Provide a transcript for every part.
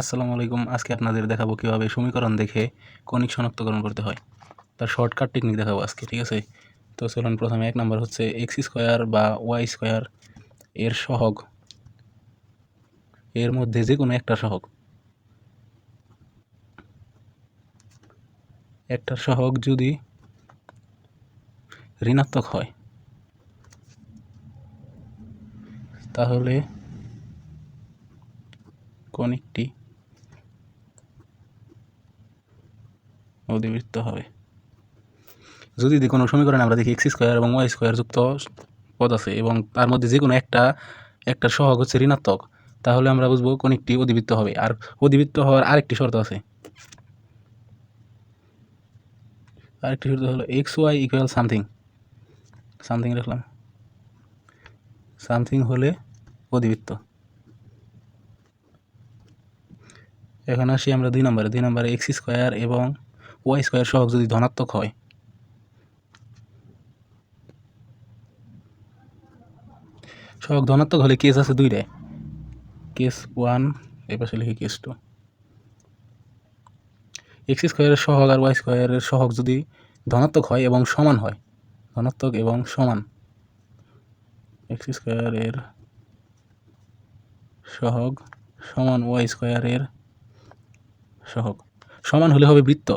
আসসালামু আলাইকুম। আজকে আপনাদের দেখাবো কীভাবে সমীকরণ দেখে কণিক শনাক্তকরণ করতে হয়। তার শর্টকাট টেকনিক দেখাবো আজকে, ঠিক আছে? তো চলুন, প্রথমে এক নম্বর হচ্ছে এক্স স্কোয়ার বা ওয়াই স্কোয়ার এর সহগ। এর মধ্যে যে কোনো একটা সহগ। একটা সহগ যদি ঋণাত্মক হয়, তাহলে কণিকটি অধিবৃত্ত হবে। যদি কোনো সমীকরণে আমরা দেখি এক্স স্কোয়ার এবং ওয়াই স্কোয়ার যুক্ত পদ আছে এবং তার মধ্যে যে কোনো একটা একটা সহগ হচ্ছে ঋণাত্মক, তাহলে আমরা বুঝব কণিকটি অধিবৃত্ত হবে। আর অধিবৃত্ত হওয়ার আরেকটি শর্ত আছে। আরেকটি শর্ত হলো X Y equal something something রাখলাম সামথিং হলে অধিবৃত্ত। এখন আসি আমরা দুই নম্বরে। দুই নম্বরে এক্স স্কোয়ার এবং ওয়াই স্কোয়ার সহগ যদি ধনাত্মক হয়। সহগ ধনাত্মক হলে কেস আছে দুইটায় কেস ওয়ান, এই পাশে লিখি কেস টু। এক্স স্কোয়ারের সহগ আর ওয়াই স্কোয়ারের সহগ যদি ধনাত্মক হয় এবং সমান হয়, ধনাত্মক এবং সমান, এক্স স্কোয়ারের সহগ সমান ওয়াই স্কোয়ারের সহগ। সমান হলে হবে বৃত্ত।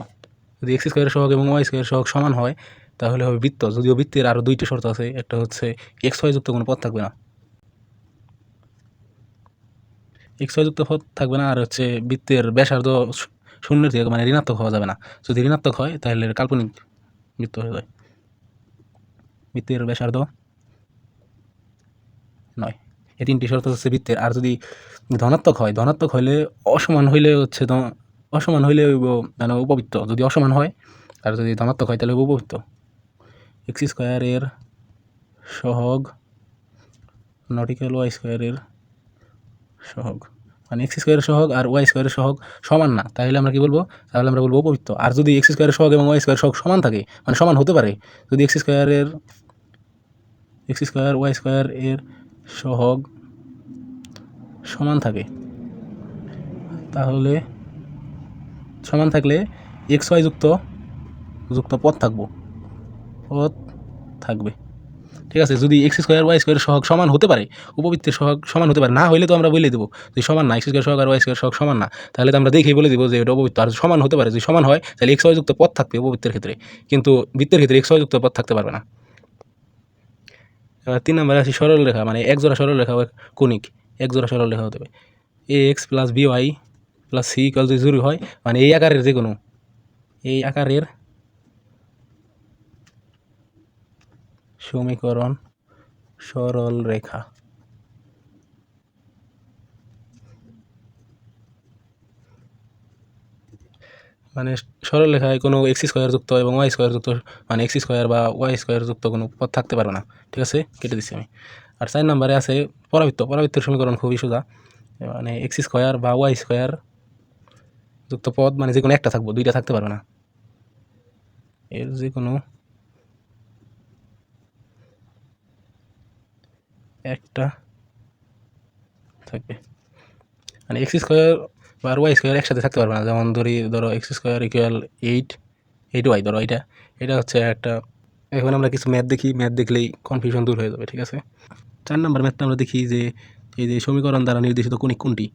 যদি এক্স স্কোয়ারের সহগ এবং ওয়াই স্কোয়ারের সহগ সমান হয়, তাহলে হবে বৃত্ত। যদিও বৃত্তের আরও দুইটি শর্ত আছে, একটা হচ্ছে এক্স যুক্ত কোনো পথ থাকবে না। এক্স যুক্ত পথ থাকবে না, আর হচ্ছে বৃত্তের ব্যাসার্ধ শূন্যের থেকে মানে ঋণাত্মক হওয়া যাবে না। যদি ঋণাত্মক হয়, তাহলে কাল্পনিক বৃত্ত হয়ে যায়। বৃত্তের ব্যাসার্ধ নয়। এই তিনটি শর্ত হচ্ছে বৃত্তের। আর যদি ধনাত্মক হয়, ধনাত্মক হলে অসমান হইলে হচ্ছে অসমান হইলে মানে উপবৃত্ত। যদি অসমান হয়, আর যদি ধনাত্মক হয়, তাহলে উপবৃত্ত। এক্স স্কোয়ারের সহগ নটিক্যাল ওয়াই স্কোয়ারের সহগ। মানে এক্স স্কোয়ারের সহগ আর ওয়াই স্কোয়ারের সহগ সমান না, তাহলে আমরা কি বলব? তাহলে আমরা বলব উপবৃত্ত। আর যদি এক্স স্কোয়ারের সহগ এবং ওয়াই স্কোয়ারের সহগ সমান থাকে মানে সমান হতে পারে, যদি এক্স স্কোয়ারের এক্স স্কোয়ার, ওয়াই স্কোয়ার এর সহগ সমান থাকে, তাহলে সমান থাকলে এক্স ওয়াই যুক্ত যুক্ত পথ থাকব। পথ থাকবে। ঠিক আছে, যদি এক্স স্কোয়ার ওয়াই স্কোয়ার সহগ সমান হতে পারে, উপবৃত্তের সহগ সমান হতে পারে, না হলে তো আমরা বলে দেবো যে সমান না এক্স স্কোয়ার সহগ আর ওয়াই স্কোয়ার সহগ সমান না। তাহলে তো আমরা দেখেই বলে দেবো যে এটা উপবৃত্ত, আর সমান হতে পারে, যদি সমান হয়, তাহলে এক্স যুক্ত পথ থাকবে উপবৃত্তের ক্ষেত্রে। কিন্তু বৃত্তের ক্ষেত্রে এক্স যুক্ত পথ থাকতে পারবে না। তিন নম্বরে সরল রেখা মানে এক জোড়া সরল রেখা কণিক, এক জোড়া সরল রেখা হতে হবে A X plus B Y plus C equal যদি জরুরি হয় মানে এই আকারের যে কোনো এই আকারের সমীকরণ সরল রেখা। মানে সরল রেখায় কোনো এক্স স্কোয়ার যুক্ত এবং ওয়াই স্কোয়ার যুক্ত মানে এক্স স্কোয়ার বা ওয়াই স্কোয়ার যুক্ত কোনো পথ থাকতে পারবে না। ঠিক আছে? কেটে দিচ্ছি আমি। আর চার নম্বরে আছে পরাবৃত্ত। পরাবৃত্তের সমীকরণ খুবই সোজা। মানে এক্স স্কোয়ার বা ওয়াই স্কোয়ার যুক্ত পদ মানে যে কোনো একটা থাকব, দুইটা থাকতে পারবে না। এর যে কোনো একটা থাকবে মানে এক্স স্কোয়ার বা ওয়াই স্কোয়ার একসাথে থাকতে পারবে না। যেমন ধরি, ধরো X square equal eight eight Y ধরো এটা। এটা হচ্ছে একটা, এখন আমরা কিছু ম্যাথ দেখি। ম্যাথ দেখলেই কনফিউশন দূর হয়ে যাবে, ঠিক আছে? চার নম্বর ম্যাথটা আমরা দেখি যে, এই যে সমীকরণ দ্বারা নির্দেশিত কোণিক কোনটি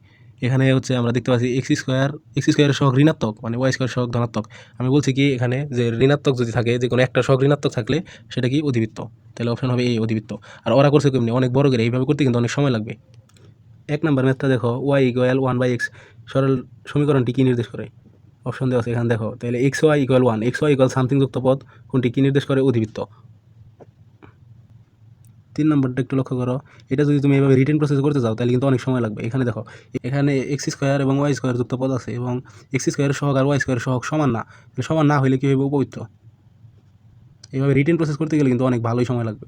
এখানে হচ্ছে আমরা দেখতে পাচ্ছি এক্স স্কোয়ার এক্স স্কোয়ারের সহগ ঋণাত্মক মানে ওয়াই স্কোয়ার সহগ ধনাত্মক। আমি বলছি কি এখানে যে ঋণাত্মক যদি থাকে, যে কোনো একটা সহগ ঋণাত্মক থাকলে সেটা কি অধিবৃত্ত? তাহলে অপশন হবে এই অধিবৃত্ত। আর ওরা করছে কেমনি? অনেক বড় করে। এইভাবে করতে কিন্তু অনেক সময় লাগবে। এক নাম্বার ম্যাথটা দেখো Y equal one by X সরল সমীকরণটি কী নির্দেশ করে? অপশন দেওয়া আছে এখানে দেখো। তাহলে X Y equal one X Y equal something যুক্ত পদ, কোনটি কী নির্দেশ করে? অধিবৃত্ত। তিন নম্বরটা একটু লক্ষ্য করো। এটা যদি তুমি এভাবে রিটার্ন প্রসেস করতে যাও, তাহলে কিন্তু অনেক সময় লাগবে। এখানে দেখো, এখানে এক্স স্কোয়ার এবং ওয়াই স্কোয়ার যুক্ত পদ আছে এবং এক্স স্কোয়ারের সহগ আর ওয়াই স্কোয়ারের সহগ সমান না। সমান না হলে কী হবে উপবৃত্ত? এইভাবে রিটার্ন প্রসেস করতে গেলে কিন্তু অনেক ভালোই সময় লাগবে।